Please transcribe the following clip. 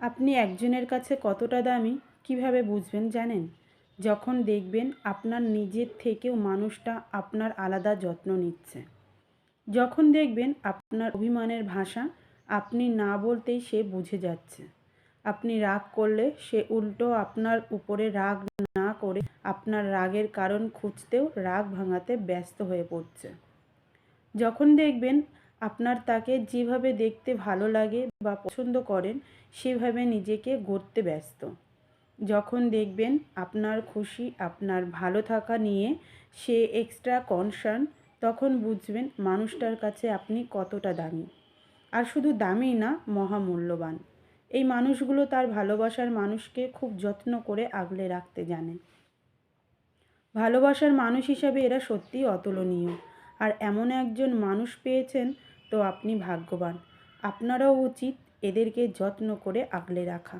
আপনি একজনের কাছে কতটা দামি, কীভাবে বুঝবেন জানেন? যখন দেখবেন আপনার নিজের থেকেও মানুষটা আপনার আলাদা যত্ন নিচ্ছে। যখন দেখবেন আপনার অভিমানের ভাষা, আপনি না বলতেই সে বুঝে যাচ্ছে। আপনি রাগ করলে সে উল্টো আপনার উপরে রাগ না করে আপনার রাগের কারণ খুঁজতেও রাগ ভাঙাতে ব্যস্ত হয়ে পড়ছে। যখন দেখবেন আপনার তাকে যেভাবে দেখতে ভালো লাগে বা পছন্দ করেন, সেভাবে নিজেকে গড়তে ব্যস্ত। যখন দেখবেন আপনার খুশি, আপনার ভালো থাকা নিয়ে সে এক্সট্রা কনসার্ন তখন বুঝবেন মানুষটার কাছে আপনি কতটা দামি। আর শুধু দামি না, মহামূল্যবান। এই মানুষগুলো তার ভালোবাসার মানুষকে খুব যত্ন করে আগলে রাখতে জানে। ভালোবাসার মানুষ হিসাবে এরা সত্যিই অতুলনীয়। আর এমন একজন মানুষ পেয়েছেন তো আপনি ভাগ্যবান। আপনারাও উচিত এদেরকে যত্ন করে আগলে রাখা।